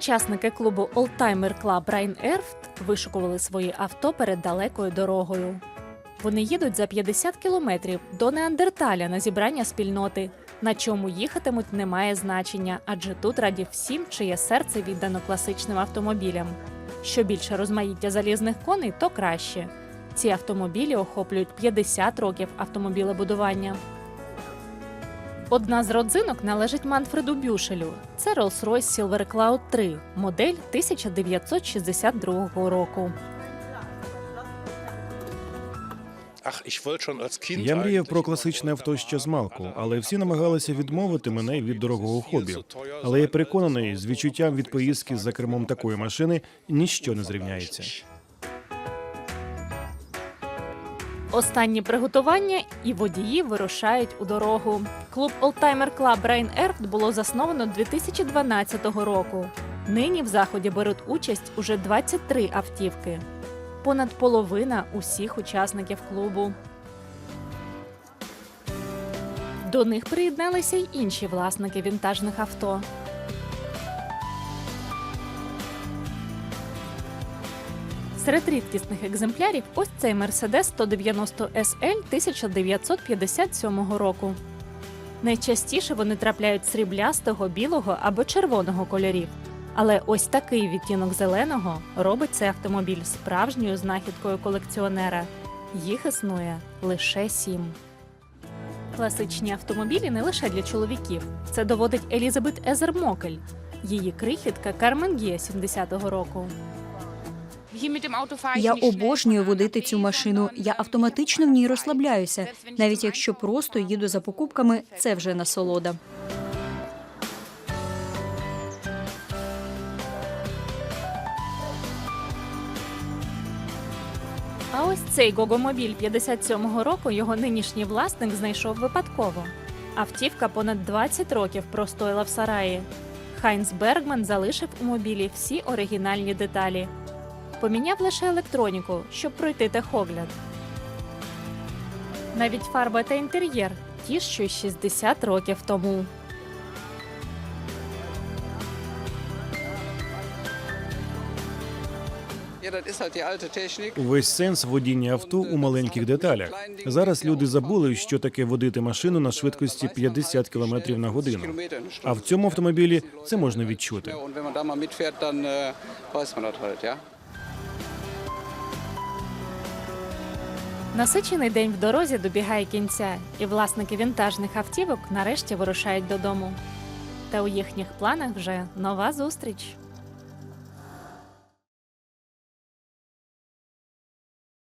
Учасники клубу Oldtimer Club Rhein-Erft вишукували свої авто перед далекою дорогою. Вони їдуть за 50 кілометрів до Неандерталя на зібрання спільноти. На чому їхатимуть, не має значення, адже тут раді всім, чиє серце віддано класичним автомобілям. Що більше розмаїття залізних коней, то краще. Ці автомобілі охоплюють 50 років автомобілебудування. Одна з родзинок належить Манфреду Бюшелю. Це Rolls-Royce Silver Cloud 3, модель 1962 року. Я мріяв про класичне авто ще з малку, але всі намагалися відмовити мене від дорогого хобі. Але я переконаний, з відчуттям від поїздки за кермом такої машини ніщо не зрівняється. Останні приготування і водії вирушають у дорогу. Клуб Oldtimer Club Rhein-Erft було засновано 2012 року. Нині в заході беруть участь уже 23 автівки. Понад половина усіх учасників клубу. До них приєдналися й інші власники вінтажних авто. Серед рідкісних екземплярів ось цей Mercedes 190 SL 1957 року. Найчастіше вони трапляють сріблястого, білого або червоного кольорів. Але ось такий відтінок зеленого робить цей автомобіль справжньою знахідкою колекціонера. Їх існує лише сім. Класичні автомобілі не лише для чоловіків. Це доводить Елізабет Езер Мокель, її крихітка Кармен Ге 70-го року. Я обожнюю водити цю машину. Я автоматично в ній розслабляюся. Навіть якщо просто їду за покупками, це вже насолода. А ось цей гогомобіль 57-го року його нинішній власник знайшов випадково. Автівка понад 20 років простояла в сараї. Хайнс Бергман залишив у мобілі всі оригінальні деталі. Поміняв лише електроніку, щоб пройти техогляд. Навіть фарба та інтер'єр ті, що й 60 років тому. Увесь сенс водіння авто у маленьких деталях. Зараз люди забули, що таке водити машину на швидкості 50 км на годину. А в цьому автомобілі це можна відчути. Насичений день в дорозі добігає кінця, і власники вінтажних автівок нарешті вирушають додому. Та у їхніх планах вже нова зустріч.